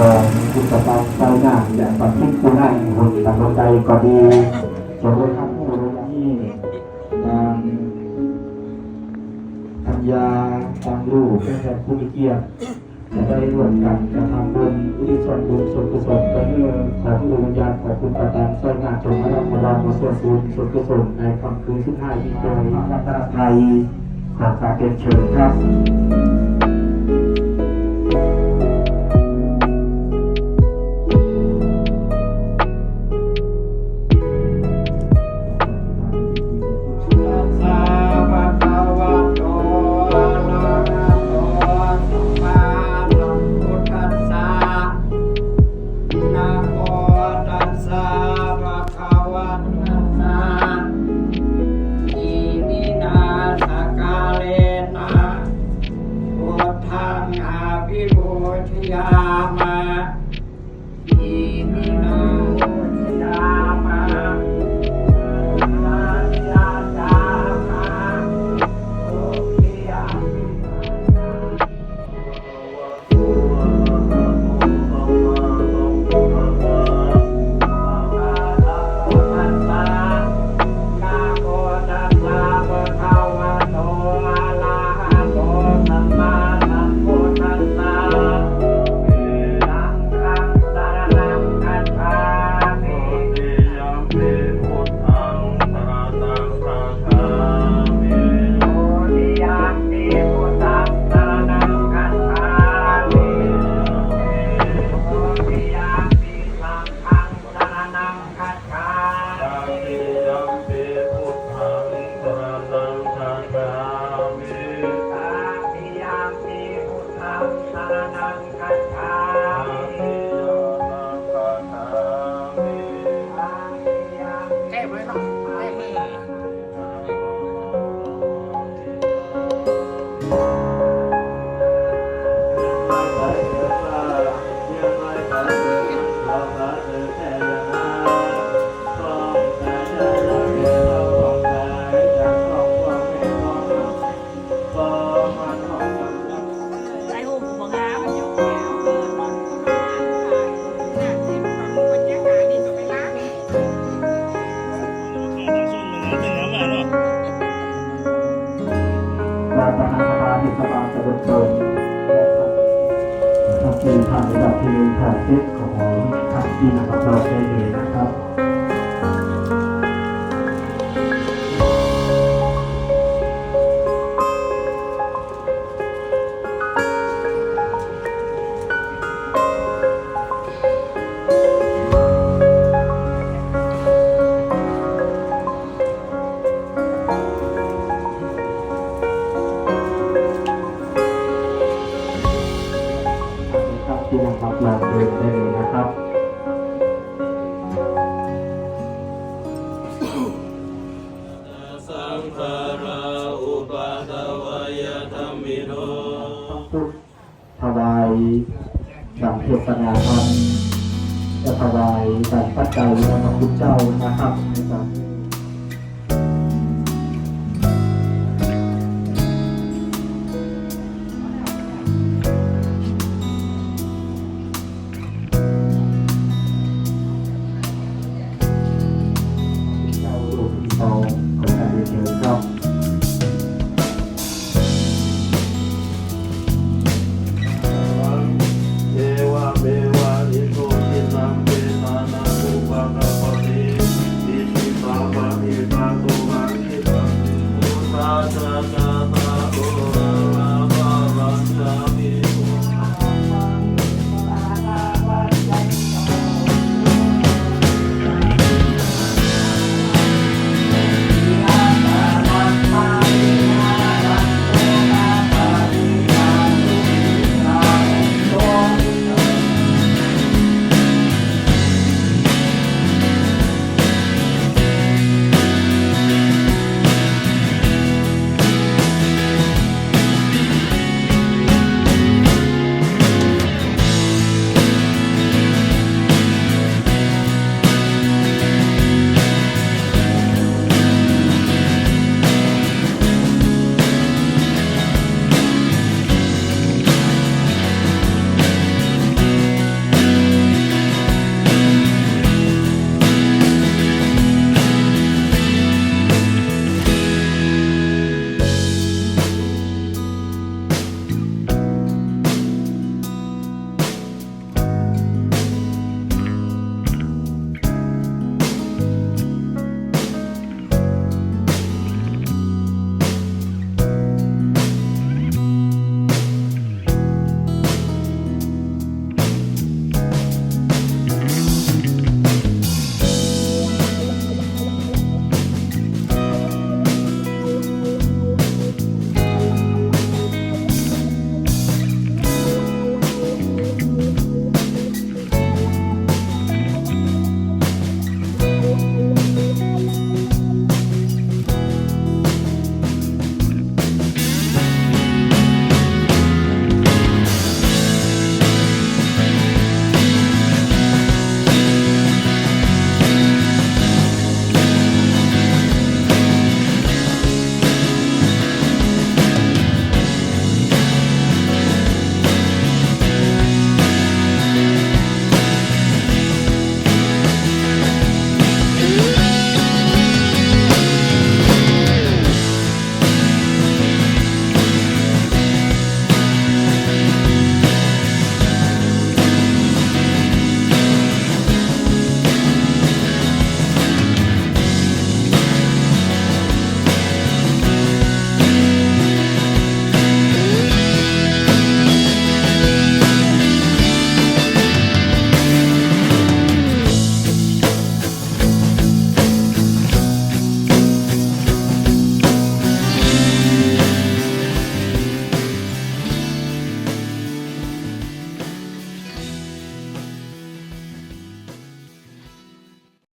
ญาณของคุณประตองเจ้าหน้าและปัจจิกุณาอีกคนตัดลงใจก็ดีสมมติครับผู้รู้นี้นางธัญญาทางลูกเป็นแทนผู้มีเกียรติจะได้ร่วมกันกระทำบุญอุทิศส่วนบุญส่วนกุศลไปเพื่อขอผู้วิญญาณของคุณประตองเจ้าหน้าจงมารับพลังมาส่วนบุญส่วนกุศลในคำคืนที่ห้ายที่โดยรัตนไทยขอการเป็นเชิญครับ ไประธานสภาที่สภาจะดำเนินนะครับเป็นทางระดับที่ถ่างเซตของทางที่นะครับเราได้เลยนะครับ สังขาราอุปาทวยธรรมิโนพุทธถวายสังเทศนาธรรมจะถวายสังปัจจัยพระคุณเจ้านะครับนการ